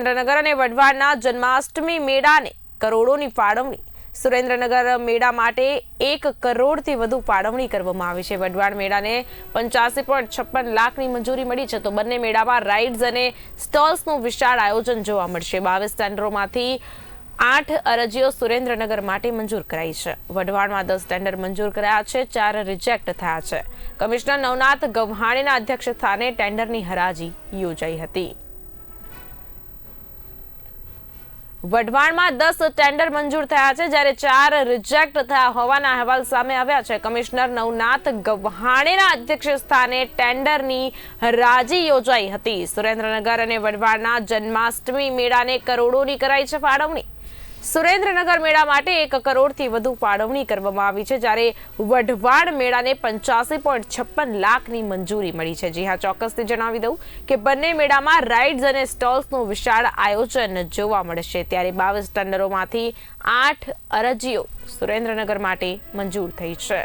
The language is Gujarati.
સુરેન્દ્રનગર અને વઢવાણના જન્માષ્ટમી મેળાને કરોડોની ફાળવણી. સુરેન્દ્રનગર મેળા માટે એક કરોડથી વધુ ફાળવણી કરવામાં આવી છે. વઢવાણ મેળાને પંચ્યાસી પોઈન્ટ છપ્પન લાખની મંજૂરી મળી છે તો બંને મેળામાં રાઇડ્સ અને સ્ટોલ્સનું વિશાળ આયોજન જોવા મળશે. બાવીસ ટેન્ડરોમાંથી આઠ અરજીઓ સુરેન્દ્રનગર માટે મંજૂર કરાઈ છે. વઢવાણમાં દસ ટેન્ડર મંજૂર કરાયા છે, ચાર રિજેક્ટ થયા છે. કમિશનર નવનાથ ગવ્હાણીના અધ્યક્ષ સ્થાને ટેન્ડરની હરાજી યોજાઈ હતી. વઢવાણમાં દસ ટેન્ડર મંજૂર થયા છે, જ્યારે ચાર રિજેક્ટ થયા હોવાના અહેવાલ સામે આવ્યા છે. કમિશનર નવનાથ ગવ્હાણેના અધ્યક્ષ સ્થાને ટેન્ડરની રાજી યોજાઈ હતી. સુરેન્દ્રનગર અને વઢવાણના જન્માષ્ટમી મેળાને કરોડોની કરાઈ છે ફાળવણી. સુરેન્દ્રનગર મેળા માટે એક કરોડથી વધુ ફાળવણી કરવામાં આવી છે, જ્યારે વઢવાણ મેળાને પંચ્યાસી પોઈન્ટ છપ્પન લાખની મંજૂરી મળી છે. જી હા, ચોક્કસથી જણાવી દઉં કે બંને મેળામાં રાઇડ્સ અને સ્ટોલ્સનું વિશાળ આયોજન જોવા મળશે. ત્યારે બાવીસ ટેન્ડરોમાંથી આઠ અરજીઓ સુરેન્દ્રનગર માટે મંજૂર થઈ છે.